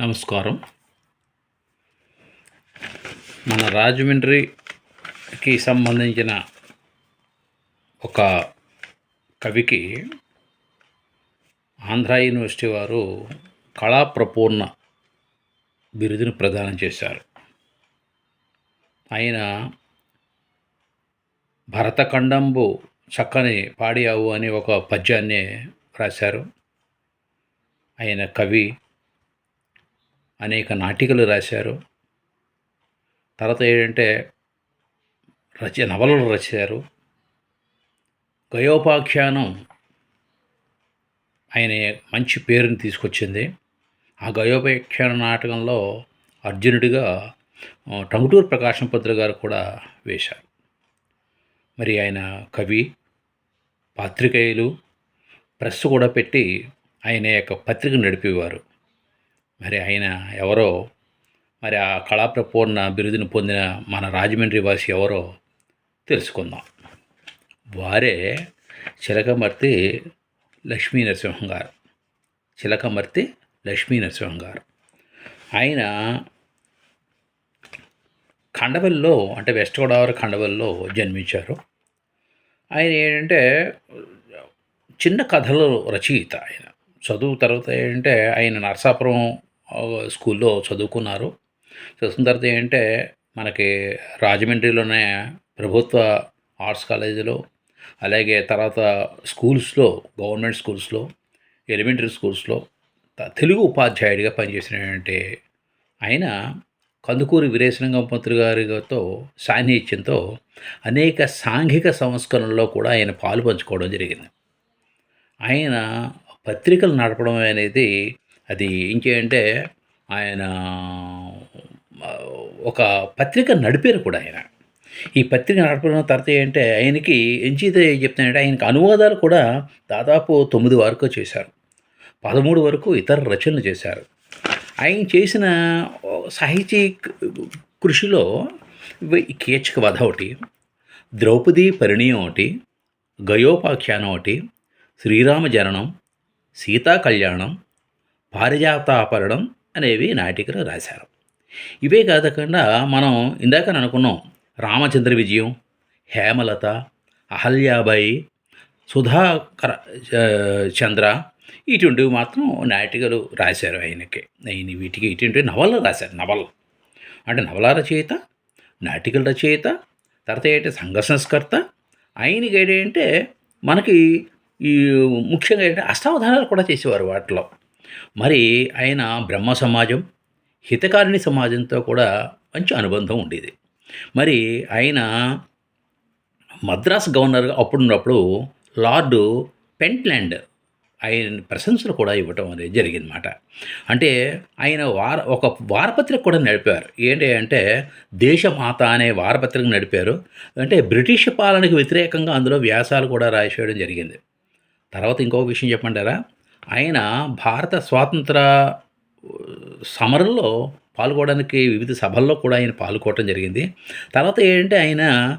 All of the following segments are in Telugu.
నమస్కారం. మన రాజమండ్రికి సంబంధించిన ఒక కవికి ఆంధ్ర యూనివర్సిటీ వారు కళాప్రపూర్ణ బిరుదును ప్రదానం చేశారు. ఆయన భరతఖండంబు చక్కని పాడియావు అని ఒక పద్యాన్ని రాశారు. ఆయన కవి అనేక నాటికలు రాశారు. తర్వాత ఏంటంటే రచ నవలలు రచారు. గయోపాఖ్యానం ఆయన మంచి పేరుని తీసుకొచ్చింది. ఆ గయోపాఖ్యాన నాటకంలో అర్జునుడిగా టంగుటూరు ప్రకాశం పంతులు గారు కూడా వేశారు. మరి ఆయన కవి పాత్రికేయులు ప్రెస్ కూడా పెట్టి ఆయన యొక్క పత్రిక నడిపేవారు. మరి ఆయన ఎవరో మరి ఆ కళాప్రపూర్ణ బిరుదును పొందిన మన రాజమండ్రి వాసి ఎవరో తెలుసుకుందాం. వారే చిలకమర్తి లక్ష్మీ నరసింహం గారు. చిలకమర్తి లక్ష్మీ నరసింహం గారు. ఆయన ఖండవల్లో అంటే వెస్ట్ గోదావరి కండవల్లో జన్మించారు. ఆయన ఏంటంటే చిన్న కథలు రచయిత ఆయన. చదువు తర్వాత ఏంటంటే ఆయన నరసాపురం స్కూల్లో చదువుకున్నారు. చదువుకున్న తర్వాత ఏంటంటే మనకి రాజమండ్రిలోనే ప్రభుత్వ ఆర్ట్స్ కాలేజీలో అలాగే తర్వాత స్కూల్స్లో గవర్నమెంట్ స్కూల్స్లో ఎలిమెంటరీ స్కూల్స్లో తెలుగు ఉపాధ్యాయుడిగా పనిచేసినటువంటి ఆయన కందుకూరి వీరేశలింగం పంతులు గారితో సాన్నిహిత్యంతో అనేక సాంఘిక సంస్కరణల్లో కూడా ఆయన పాలు పంచుకోవడం జరిగింది. ఆయన పత్రికలు నడపడం అనేది అది ఇంకేంటే ఆయన ఒక పత్రిక నడిపారు కూడా ఆయన. ఈ పత్రిక నడపడం తర్వాత ఏంటంటే ఆయనకి ఎంచితే చెప్తానంటే ఆయనకి అనువాదాలు కూడా దాదాపు తొమ్మిది వరకు చేశారు. పదమూడు వరకు ఇతర రచనలు చేశారు. ఆయన చేసిన సాహితీ కృషిలో కీచక వధ ఒకటి ద్రౌపది పరిణయం ఒకటి గయోపాఖ్యానం ఒకటి శ్రీరామ జననం సీతా కళ్యాణం పారిజాతాపరణం అనేవి నాటికలు రాశారు. ఇవే కాకుండా మనం ఇందాక అనుకున్నాం రామచంద్ర విజయం హేమలత అహల్యాబాయి సుధాకర చంద్ర ఇటువంటివి మాత్రం నాటికలు రాశారు ఆయనకి. ఆయన వీటికి ఇటువంటి నవలలు రాశారు నవలలు అంటే నవల రచయిత నాటికల రచయిత తర్వాత ఏంటి సంఘ సంస్కర్త ఆయనకి ఏంటంటే మనకి ఈ ముఖ్యంగా ఏంటంటే అష్టావధానాలు కూడా చేసేవారు వాటిలో. మరి ఆయన బ్రహ్మ సమాజం హితకారిణి సమాజంతో కూడా మంచి అనుబంధం ఉండేది. మరి ఆయన మద్రాస్ గవర్నర్గా అప్పుడున్నప్పుడు లార్డు పెంట్లాండ్ ఆయన ప్రశంసలు కూడా ఇవ్వటం అనేది జరిగిందన్నమాట. అంటే ఆయన వార ఒక వారపత్రిక కూడా నడిపారు. ఏంటి అంటే దేశమాత అనే వారపత్రిక నడిపారు. అంటే బ్రిటిష్ పాలనకు వ్యతిరేకంగా అందులో వ్యాసాలు కూడా రాసేయడం జరిగింది. తర్వాత ఇంకొక విషయం చెప్పంటారా ఆయన భారత స్వాతంత్ర సమరంలో పాల్గొనడానికి వివిధ సభల్లో కూడా ఆయన పాల్గొనడం జరిగింది. తర్వాత ఏంటంటే ఆయన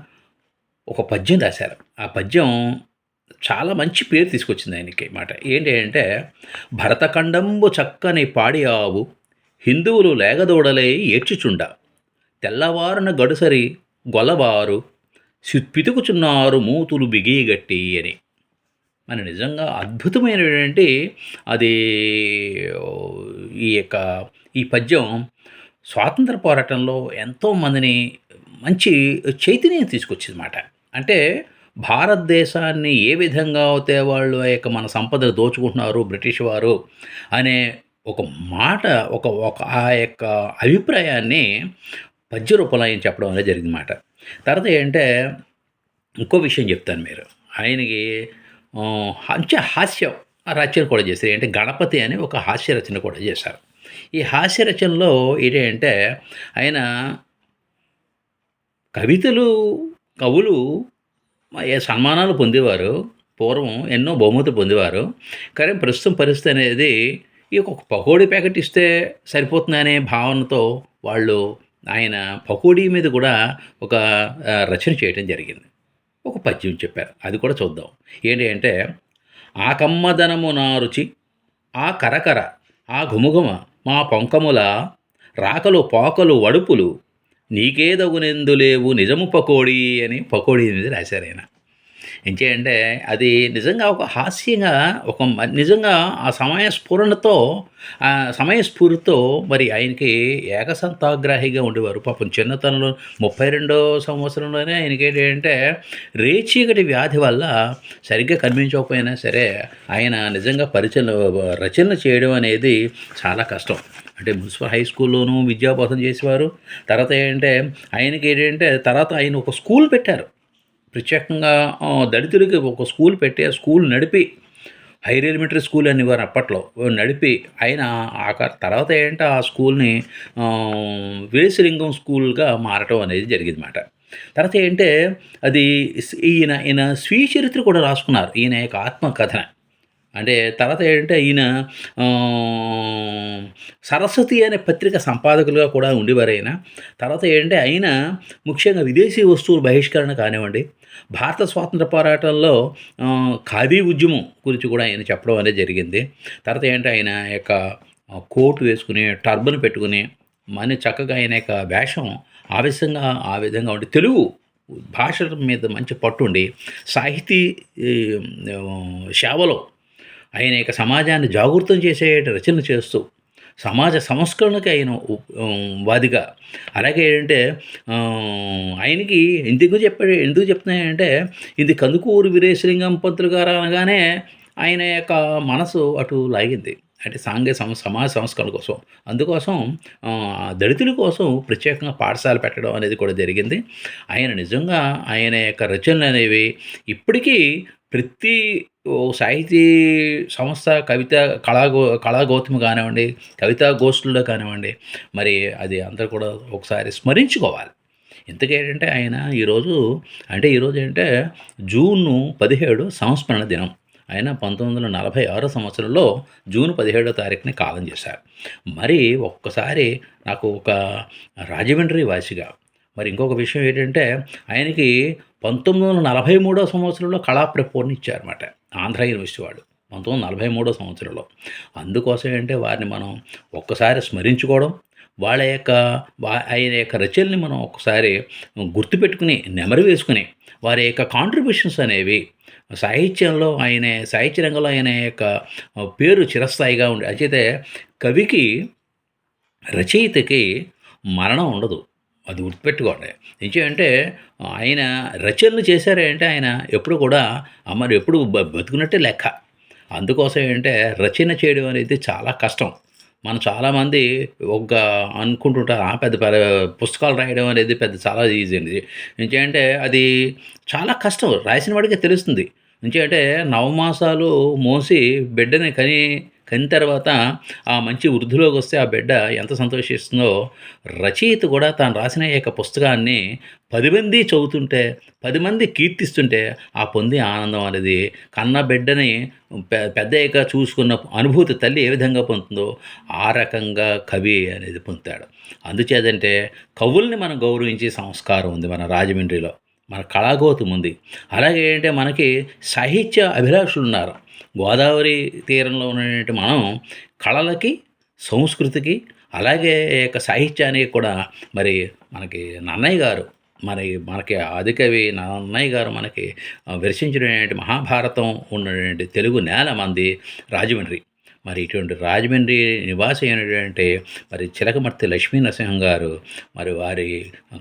ఒక పద్యం రాశారు. ఆ పద్యం చాలా మంచి పేరు తీసుకొచ్చింది ఆయనకి మాట. ఏంటి అంటే భరతఖండంబు చక్కని పాడి ఆవు హిందువులు లేగదోడలే ఏడ్చుచుండ. తెల్లవారున గడుసరి గొలబారు పితుకుచున్నారు మూతులు బిగిగట్టి అని. మన నిజంగా అద్భుతమైనటువంటి అది ఈ యొక్క ఈ పద్యం స్వాతంత్ర పోరాటంలో ఎంతోమందిని మంచి చైతన్యం తీసుకొచ్చింది మాట అంటే భారతదేశాన్ని ఏ విధంగా అయితే వాళ్ళు ఆ యొక్క మన సంపద దోచుకుంటున్నారు బ్రిటిష్ వారు అనే ఒక మాట ఒక ఒక ఆ యొక్క అభిప్రాయాన్ని పద్య రూపంలో ఆయన చెప్పడం అనేది జరిగింది మాట తర్వాత ఏంటంటే ఇంకో విషయం చెప్తాను మీరు. ఆయనకి మంచి హాస్యం రచన కూడా చేశారు. అంటే గణపతి అని ఒక హాస్య రచన కూడా చేశారు. ఈ హాస్య రచనలో ఏంటంటే ఆయన కవితలు కవులు ఏ సన్మానాలు పొందేవారు. పూర్వం ఎన్నో బహుమతులు పొందేవారు. కానీ ప్రస్తుతం పరిస్థితి అనేది ఈ ఒక పకోడీ ప్యాకెట్ ఇస్తే సరిపోతుందనే భావనతో వాళ్ళు ఆయన పకోడీ మీద కూడా ఒక రచన చేయడం జరిగింది. ఒక పద్యం చెప్పారు. అది కూడా చూద్దాం. ఏంటి అంటే ఆ కమ్మదనము నా రుచి ఆ కరకర ఆ ఘుమఘుమ మా పొంకముల రాకలు పాకలు వడుపులు నీకేదగునెందు లేవు నిజము పకోడీ అని పకోడీ అనేది రాశారు ఆయన. ఏంటంటే అది నిజంగా ఒక హాస్యంగా ఒక నిజంగా ఆ సమయ స్ఫురణతో ఆ సమయ స్ఫూర్తితో మరి ఆయనకి ఏకసంతాగ్రాహిగా ఉండేవారు. పాపం చిన్నతనంలో ముప్పై రెండో సంవత్సరంలోనే ఆయనకి ఏంటంటే రేచీకటి వ్యాధి వల్ల సరిగ్గా కనిపించకపోయినా సరే ఆయన నిజంగా పరిచయం రచనలు చేయడం అనేది చాలా కష్టం. అంటే మున్సిపల్ హై స్కూల్లోనూ విద్యాబోధన చేసేవారు. తర్వాత ఏంటంటే ఆయనకి ఏంటంటే తర్వాత ఆయన ఒక స్కూల్ పెట్టారు. ప్రత్యేకంగా దళితులకి ఒక స్కూల్ పెట్టి ఆ స్కూల్ నడిపి హైర్ ఎలిమెంటరీ స్కూల్ అనేవారు అప్పట్లో నడిపి ఆయన ఆ తర్వాత ఏంటంటే ఆ స్కూల్ని వేసిలింగం స్కూల్గా మారటం అనేది జరిగింది తర్వాత ఏంటంటే అది ఈయన ఈయన స్వీయ చరిత్ర కూడా రాసుకున్నారు. ఈయన యొక్క ఆత్మకథన. అంటే తర్వాత ఏంటంటే ఈయన సరస్వతి అనే పత్రిక సంపాదకులుగా కూడా ఉండేవారు ఆయన తర్వాత ఏంటంటే ఆయన ముఖ్యంగా విదేశీ వస్తువుల బహిష్కరణ కానివ్వండి భారత స్వాతంత్ర పోరాటంలో ఖాదీ ఉద్యమం గురించి కూడా ఆయన చెప్పడం అనేది జరిగింది. తర్వాత ఏంటంటే ఆయన యొక్క కోటు వేసుకుని టర్బన్ పెట్టుకుని మన చక్కగా ఆయన యొక్క వేషం ఆవేశంగా ఆ విధంగా ఉండి తెలుగు భాష మీద మంచి పట్టుండి సాహితీ సేవలో ఆయన యొక్క సమాజాన్ని జాగృతం చేసే రచన చేస్తూ సమాజ సంస్కరణకి ఆయన వాదిగా అలాగే ఏంటంటే ఆయనకి ఎందుకు చెప్పాడు ఎందుకు చెప్తున్నాయంటే ఇది కందుకూరు వీరేశలింగం పంతులు గారు అనగానే ఆయన యొక్క మనసు అటు లాగింది. అంటే సాంఘిక సమ సమాజ సంస్కరణ కోసం. అందుకోసం దళితుల కోసం ప్రత్యేకంగా పాఠశాల పెట్టడం అనేది కూడా జరిగింది. ఆయన నిజంగా ఆయన యొక్క రచనలు అనేవి ఇప్పటికీ ప్రతి ఓ సాహితీ సంస్థ కవిత కళాగో కళాగౌతమి కానివ్వండి కవితా గోష్ఠుల్లో కానివ్వండి మరి అది అందరూ కూడా ఒకసారి స్మరించుకోవాలి. ఇంతకేంటంటే ఆయన ఈరోజు అంటే ఈరోజు ఏంటంటే జూన్ పదిహేడు సంస్మరణ దినం. ఆయన పంతొమ్మిది వందల నలభై ఆరో సంవత్సరంలో జూన్ పదిహేడో తారీఖుని కాలం చేశారు. మరి ఒక్కసారి నాకు ఒక రాజమండ్రి వాసిగా మరి ఇంకొక విషయం ఏంటంటే ఆయనకి పంతొమ్మిది వందల నలభై మూడో సంవత్సరంలో కళాప్రపూర్ణ ఇచ్చారన్నమాట ఆంధ్ర యూనివర్సిటీ వాడు పంతొమ్మిది వందల నలభై మూడో సంవత్సరంలో. అందుకోసం ఏంటంటే వారిని మనం ఒక్కసారి స్మరించుకోవడం వాళ్ళ యొక్క ఆయన యొక్క రచనల్ని మనం ఒకసారి గుర్తుపెట్టుకుని నెమరు వేసుకుని వారి యొక్క కాంట్రిబ్యూషన్స్ అనేవి సాహిత్యంలో ఆయన సాహిత్య రంగంలో ఆయన యొక్క పేరు చిరస్థాయిగా ఉండి. అయితే కవికి రచయితకి మరణం ఉండదు. అది గుర్తుపెట్టుకోండి. నిజమంటే ఆయన రచనలు చేశారే అంటే ఆయన ఎప్పుడు కూడా అమ్మని మరి ఎప్పుడు బతుకున్నట్టే లెక్క. అందుకోసం ఏంటంటే రచన చేయడం అనేది చాలా కష్టం. మనం చాలామంది ఒక అనుకుంటుంటారు "ఆ, పెద్ద పెద్ద పుస్తకాలు రాయడం అనేది పెద్ద చాలా ఈజీ అండి. ఎందుకంటే అది చాలా కష్టం. రాసిన వాడికే తెలుస్తుంది. ఎందుకంటే నవమాసాలు మోసి బిడ్డని కని కని తర్వాత ఆ మంచి వృద్ధిలోకి వస్తే ఆ బిడ్డ ఎంత సంతోషిస్తుందో రచయిత కూడా తాను రాసిన యొక్క పుస్తకాన్ని పది మంది చదువుతుంటే పది మంది కీర్తిస్తుంటే ఆ పొందే ఆనందం అనేది కన్న బిడ్డని పె- పెద్దయ్యాక చూసుకున్న అనుభూతి తల్లి ఏ విధంగా పొందుతుందో ఆ రకంగా కవి అనేది పొందుతాడు. అందుచేతంటే కవుల్ని మనం గౌరవించే సంస్కారం ఉంది మన రాజమండ్రిలో మన కళాగోతం ఉంది. అలాగే ఏంటంటే మనకి సాహిత్య అభిలాషులు ఉన్నారు గోదావరి తీరంలో ఉన్నటువంటి మనం కళలకి సంస్కృతికి అలాగే యొక్క సాహిత్యానికి కూడా మరి మనకి నన్నయ్య గారు మరి మనకి ఆదికవి నన్నయ్య గారు మనకి ఆ, విరచించినటువంటి మహాభారతం ఉన్నటువంటి తెలుగు నేల మంది రాజమండ్రి. మరి ఇటువంటి రాజమండ్రి నివాసి అయినటువంటి మరి చిలకమర్తి లక్ష్మీ నరసింహం గారు మరి వారి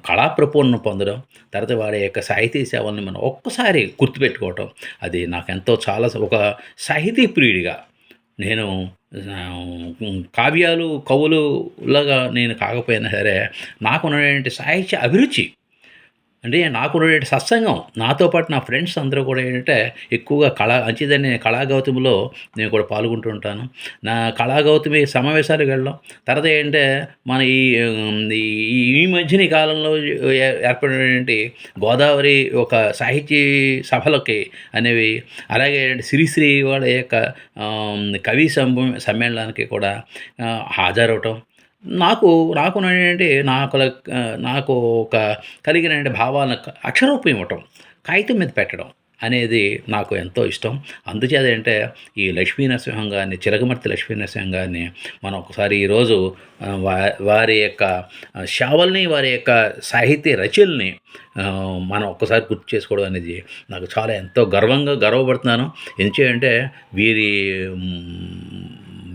కళాప్రపూర్ణ పొందడం తర్వాత వారి యొక్క సాహితీ సేవల్ని మనం ఒక్కసారి గుర్తుపెట్టుకోవటం అది నాకెంతో చాలా ఒక సాహితీ ప్రియుడిగా నేను కావ్యాలు కావ్యాలు కవులులాగా నేను కాకపోయినా సరే నాకున్నటువంటి సాహిత్య అభిరుచి అంటే నాకున్నటువంటి సత్సంగం. నాతో పాటు నా ఫ్రెండ్స్ అందరూ కూడా ఏంటంటే ఎక్కువగా కళా మంచిదని నేను కళాగౌతమిలో నేను కూడా పాల్గొంటూ ఉంటాను. నా కళాగౌతమి సమావేశాలకు వెళ్ళడం తర్వాత ఏంటంటే మన ఈ ఈ మధ్యన కాలంలో ఏర్పడినటువంటి గోదావరి ఒక సాహిత్య సభలకి అనేవి అలాగే శ్రీశ్రీ వాళ్ళ యొక్క కవి సమ్మ సమ్మేళనానికి కూడా హాజరవటం నాకు నాకు ఏంటంటే నాకు నాకు ఒక కలిగిన భావాలను అక్షరూపం ఇవ్వటం కాగితం మీద పెట్టడం అనేది నాకు ఎంతో ఇష్టం. అందుచేత అంటే ఈ లక్ష్మీ నరసింహం గారిని చిలకమర్తి లక్ష్మీ నరసింహం గారిని మనం ఒకసారి ఈరోజు వా- వారి యొక్క శావల్ని వారి యొక్క సాహిత్య రచనల్ని మనం ఒక్కసారి గుర్తు చేసుకోవడం అనేది నాకు చాలా ఎంతో గర్వంగా గర్వపడుతున్నాను. ఎందుకంటే వీరి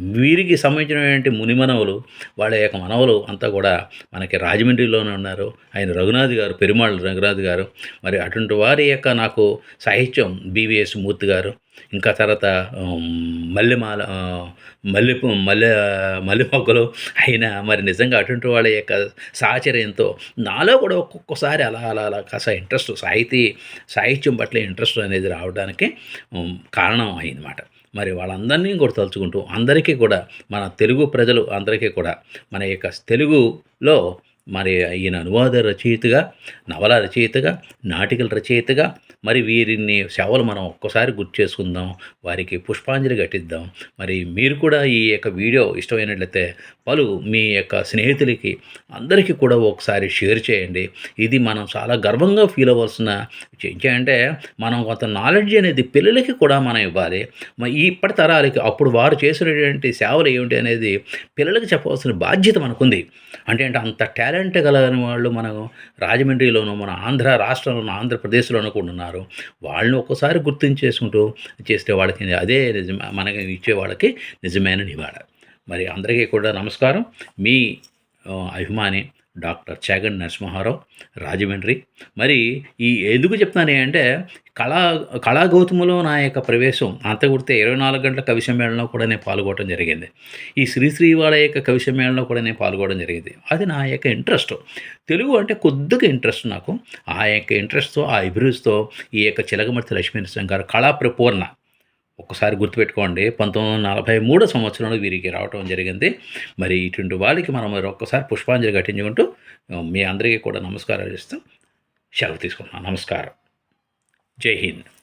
వీరికి సంబంధించినటువంటి మునిమనవలు వాళ్ళ యొక్క మనవలు అంతా కూడా మనకి రాజమండ్రిలోనే ఉన్నారు. ఆయన రఘునాథ్ గారు పెరుమాళ్ రఘునాథ్ గారు. మరి అటువంటి వారి యొక్క నాకు సాహిత్యం బీవీఎస్ మూర్తి గారు. ఇంకా తర్వాత మల్లెమాల ఆ, మల్లె మల్లె మల్లె అయినా మరి నిజంగా అటువంటి వాళ్ళ యొక్క సాహచర్యంతో నాలో కూడా ఒక్కొక్కసారి అలా అలా అలా కాస్త ఇంట్రెస్ట్ సాహితీ సాహిత్యం పట్ల ఇంట్రెస్ట్ అనేది రావడానికి కారణం అయిందన్నమాట. మరి వాళ్ళందరినీ కూడా తలుచుకుంటూ అందరికీ కూడా మన తెలుగు ప్రజలు అందరికీ కూడా మన యొక్క తెలుగులో మరి ఈయన అనువాద రచయితగా నవల రచయితగా నాటికల రచయితగా మరి వీరిని సేవలు మనం ఒక్కసారి గుర్తు చేసుకుందాం వారికి పుష్పాంజలి ఘటిద్దాం. మరి మీరు కూడా ఈ యొక్క వీడియో ఇష్టమైనట్లయితే పలు మీ యొక్క స్నేహితులకి అందరికీ కూడా ఒకసారి షేర్ చేయండి. ఇది మనం చాలా గర్వంగా ఫీల్ అవ్వాల్సిన అంటే మనం కొంత నాలెడ్జ్ అనేది పిల్లలకి కూడా మనం ఇవ్వాలి. మరి ఇప్పటి తరాలకి అప్పుడు వారు చేసినటువంటి సేవలు ఏమిటి అనేది పిల్లలకి చెప్పవలసిన బాధ్యత మనకుంది. అంటే అంటే అంత టాలెంట్ కలగని వాళ్ళు మనం రాజమండ్రిలోనూ మన ఆంధ్ర రాష్ట్రంలోనూ ఆంధ్రప్రదేశ్లోనూ కూడా ఉన్నారు. వాళ్ళని ఒక్కసారి గుర్తించేసుకుంటూ చేస్తే వాళ్ళకి అదే నిజం మనకి ఇచ్చే వాళ్ళకి నిజమైన నివాళ. మరి అందరికీ కూడా నమస్కారం. మీ అభిమాని డాక్టర్ చాగన్ నరసింహారావు రాజమండ్రి. మరి ఈ ఎందుకు చెప్తానే అంటే కళా కళాగౌతములో నా యొక్క ప్రవేశం అంత ఇరవై నాలుగు గంటల కవి సమ్మేళనలో కూడా నేను పాల్గొనడం జరిగింది. ఈ శ్రీశ్రీ వాళ్ళ యొక్క కవి సమ్మేళనలో కూడా నేను పాల్గొనడం జరిగింది. అది నా యొక్క ఇంట్రెస్ట్. తెలుగు అంటే కొద్దిగా ఇంట్రెస్ట్ నాకు. ఆ యొక్క ఇంట్రెస్ట్తో ఆ అభిరుచితో ఈ యొక్క చిలకమర్తి లక్ష్మీనరసింహ గారు కళా ప్రపూర్ణ ఒక్కసారి గుర్తుపెట్టుకోండి పంతొమ్మిది వందల నలభై మూడో సంవత్సరంలో వీరికి రావటం జరిగింది. మరి ఇటువంటి వాళ్ళకి మనం మరి ఒక్కసారి పుష్పాంజలి ఘటించుకుంటూ మీ అందరికీ కూడా నమస్కారాలు ఇస్తాం సెలవు తీసుకుంటున్నాం. నమస్కారం. జై హింద్.